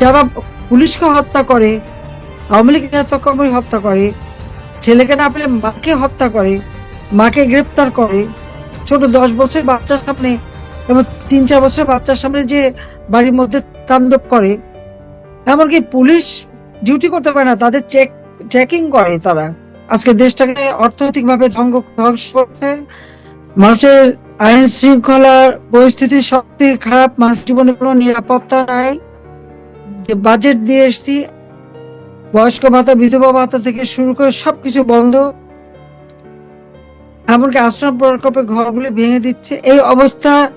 যারা পুলিশকে হত্যা করে, আওয়ামী লীগ নেতাকর্মী হত্যা করে, ছেলেকে না পেলে মাকে হত্যা করে, মাকে গ্রেপ্তার করে, ছোট দশ বছর বাচ্চার সামনে এবং তিন চার বছর বাচ্চার সামনে যে বাড়ির মধ্যে তাণ্ডব করে, এমনকি পুলিশ ডিউটি করতে পারে না, তাদের চেক চেকিং করে তারা। আজকে দেশটাকে অর্থনৈতিকভাবে ধ্বংস ধ্বংস করছে। মানুষের আইন শৃঙ্খলার পরিস্থিতি সব থেকে খারাপ, মানুষ জীবনে কোনো নিরাপত্তা নাই। বাজেট দিয়ে এসছি। বয়স্ক ভাতা, বিধবা ভাতা থেকে শুরু করে সবকিছু বন্ধ। এমনকি আশ্রম প্রকল্পের ঘরগুলি ভেঙে দিচ্ছে। এই অবস্থা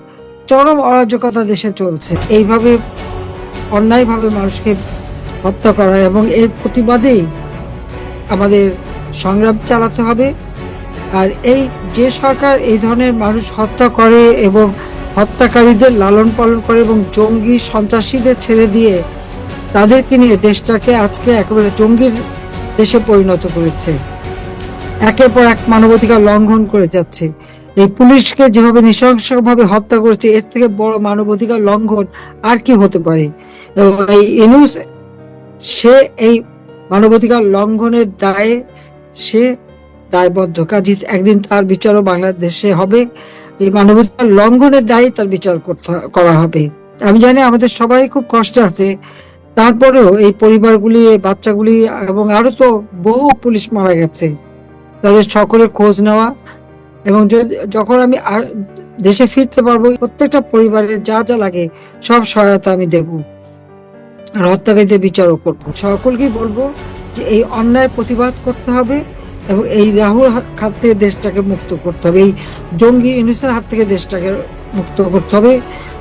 চরম অরাজকতা দেশে চলছে। এইভাবে অন্যায়ভাবে মানুষকে হত্যা করা এবং এর প্রতিবাদেই আমাদের সংগ্রাম চালাতে হবে। আর এই যে সরকার এই ধরনের মানুষ হত্যা করে এবং হত্যাকারীদের লালন পালন করে এবং জঙ্গি সন্ত্রাসীদের ছেড়ে দিয়ে তাদেরকে নিয়ে দেশটাকে আজকে একেবারে জঙ্গির দেশে পরিণত করেছে। একের পর এক মানবাধিকার লঙ্ঘন করে যাচ্ছে। এই পুলিশকে যেভাবে নৃশংসভাবে হত্যা করেছে, এর থেকে বড় মানবাধিকার লঙ্ঘন আর কি হতে পারে? এই ইনুস সে এই মানবাধিকার লঙ্ঘনের দায়ে সে দায়বদ্ধ। কাজী একদিন তার বিচারও বাংলাদেশে হবে। এই মানবাধিকার লঙ্ঘনের দায়ে তার বিচার করতে, করা হবে। আমি জানি আমাদের সবাই খুব কষ্ট আছে। তারপরেও এই পরিবারগুলি বাচ্চাগুলি এবং আরও তো বহু পুলিশ মারা গেছে। তাদের সকলের খোঁজ নেওয়া এবং যখন আমি আর দেশে ফিরতে পারব, প্রত্যেকটা পরিবারের যা যা লাগে সব সহায়তা আমি দেব আর হত্যাকারীদের বিচারও করব। সকলকেই বলব যে এই অন্যায়ের প্রতিবাদ করতে হবে এবং এই রাহুর হাত- থেকে দেশটাকে মুক্ত করতে হবে। এই জঙ্গি ইউনিসের হাত থেকে দেশটাকে মুক্ত করতে হবে।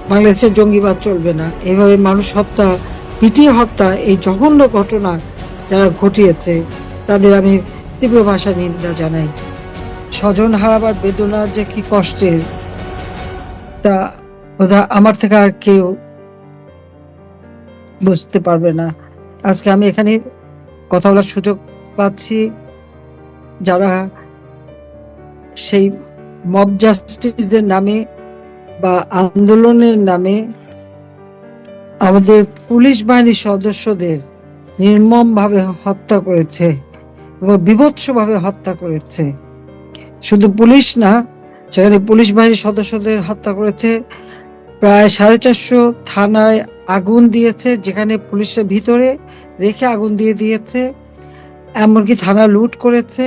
বাংলাদেশের জঙ্গিবাদ চলবে না। এইভাবে মানুষ হত্যা পিটিয়ে হত্যা এই জঘন্য ঘটনা যারা ঘটিয়েছে, তাদের আমি তীব্র ভাষা নিন্দা জানাই। স্বজন হারাবার বেদনা যে কি কষ্টের, তা বোধহয় আমার থেকে আর কেউ বুঝতে পারবে না। আজকে আমি এখানে কথা বলার সুযোগ পাচ্ছি, যারা সেই মব জাস্টিসদের নামে বা আন্দোলনের নামে আমাদের পুলিশ বাহিনীর সদস্যদের নির্মম ভাবে হত্যা করেছে এবং বিভৎস ভাবে হত্যা করেছে। শুধু পুলিশ না, সেখানে পুলিশ বাহিনীর সদস্যদের হত্যা করেছে। প্রায় সাড়ে চারশো থানায় আগুন দিয়েছে, যেখানে পুলিশের ভিতরে রেখে আগুন দিয়ে দিয়েছে, এমনকি থানা লুট করেছে।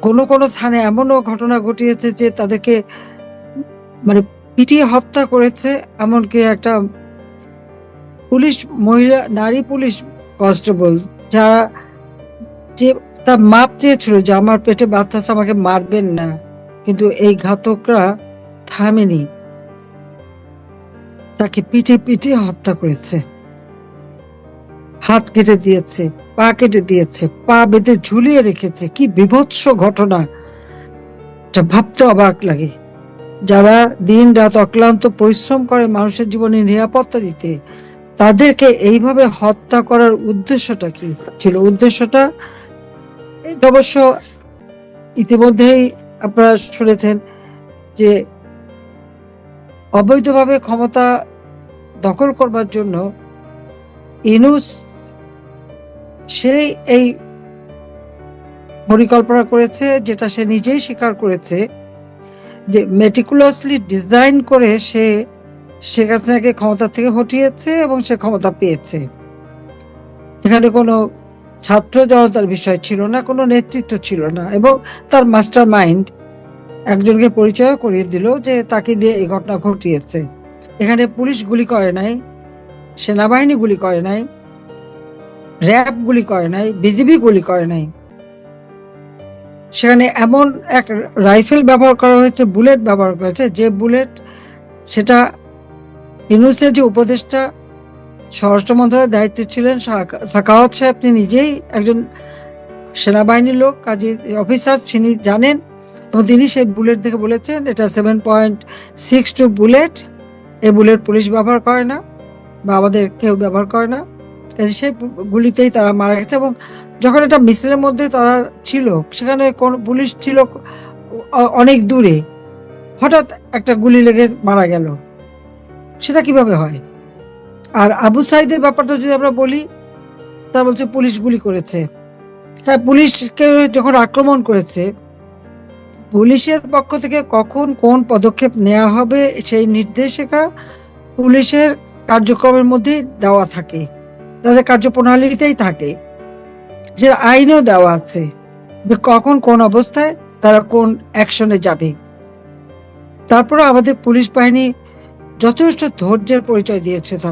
কোনো কোনো থানায় এমনও ঘটনা ঘটিয়েছে যে তাদেরকে মানে পিটিয়ে হত্যা করেছে এমনকি একটা পুলিশ মহিলা, নারী পুলিশ কনস্টেবল, যারা যে তার মাপ চেয়েছিল যে আমার পেটে বাচ্চা আমাকে মারবেন না। কিন্তু এই ঘাতকরা থামেনি। তাকে পিঠে পিঠে হত্যা করেছে। হাত কেটে দিয়েছে, পা কেটে দিয়েছে, পা বেঁধে ঝুলিয়ে রেখেছে। কি বিভৎস ঘটনা। ভাবতে অবাক লাগে। যারা দিন রাত অক্লান্ত পরিশ্রম করে মানুষের জীবনে নিরাপত্তা দিতে, তাদেরকে এইভাবে হত্যা করার উদ্দেশ্যটা কি ছিল? উদ্দেশ্যটা অবশ্য ইতিমধ্যেই আপনারা শুনেছেন যে অবৈধভাবে ক্ষমতা দখল করবার জন্য ইনুস সেই এই পরিকল্পনা করেছে যেটা সে নিজেই স্বীকার করেছে। যে মেটিকুলাসলি ডিজাইন করে সে, শেখ হাসিনাকে ক্ষমতা থেকে হটিয়েছে এবং সে ক্ষমতা পেয়েছে। এখানে কোনো ছাত্র জনতার বিষয় ছিল না, কোনো নেতৃত্ব ছিল না এবং তার মাস্টার মাইন্ড একজনকে পরিচয় করিয়ে দিল যে তাকে দিয়ে এই ঘটনা ঘটিয়েছে। এখানে পুলিশ গুলি করে নাই, সেনাবাহিনী গুলি করে নাই, র্যাব গুলি করে নাই, বিজিবি গুলি করে নাই। সেখানে এমন এক রাইফেল ব্যবহার করা হয়েছে, বুলেট ব্যবহার করা হয়েছে, যে বুলেট সেটা ইউনুসের যে উপদেষ্টা, স্বরাষ্ট্র মন্ত্রণালয়ের দায়িত্বে ছিলেন সাকা- সাকাওয়াত সাহেব, তিনি নিজেই একজন সেনাবাহিনীর লোক, কাজী অফিসার, তিনি জানেন এবং তিনি সেই বুলেট দেখে বলেছেন, এটা seven point six two bullet এই বুলেট পুলিশ ব্যবহার করে না বা আমাদের কেউ ব্যবহার করে না। কাজে সেই গুলিতেই তারা মারা গেছে এবং যখন এটা মিছিলের মধ্যে তারা ছিল, সেখানে কোন পুলিশ ছিল অনেক দূরে, হঠাৎ একটা গুলি লেগে মারা গেল। সেটা কীভাবে হয়? আর আবু সাইদের ব্যাপারটা যদি আমরা বলি তা বলছে পুলিশ গুলি করেছে। হ্যাঁ পুলিশকে যখন আক্রমণ করেছে, পুলিশের পক্ষ থেকে কখন কোন পদক্ষেপ নেওয়া হবে সেই নির্দেশিকা পুলিশের কার্যক্রমের মধ্যে দেওয়া থাকে। তাদের কার্যপ্রণালীতেই থাকে, যে আইনেও দেওয়া আছে যে কখন কোন অবস্থায় তারা কোন অ্যাকশনে যাবে। তারপরে আমাদের পুলিশ বাহিনী যথেষ্ট ধৈর্যের পরিচয় দিয়েছে তখন।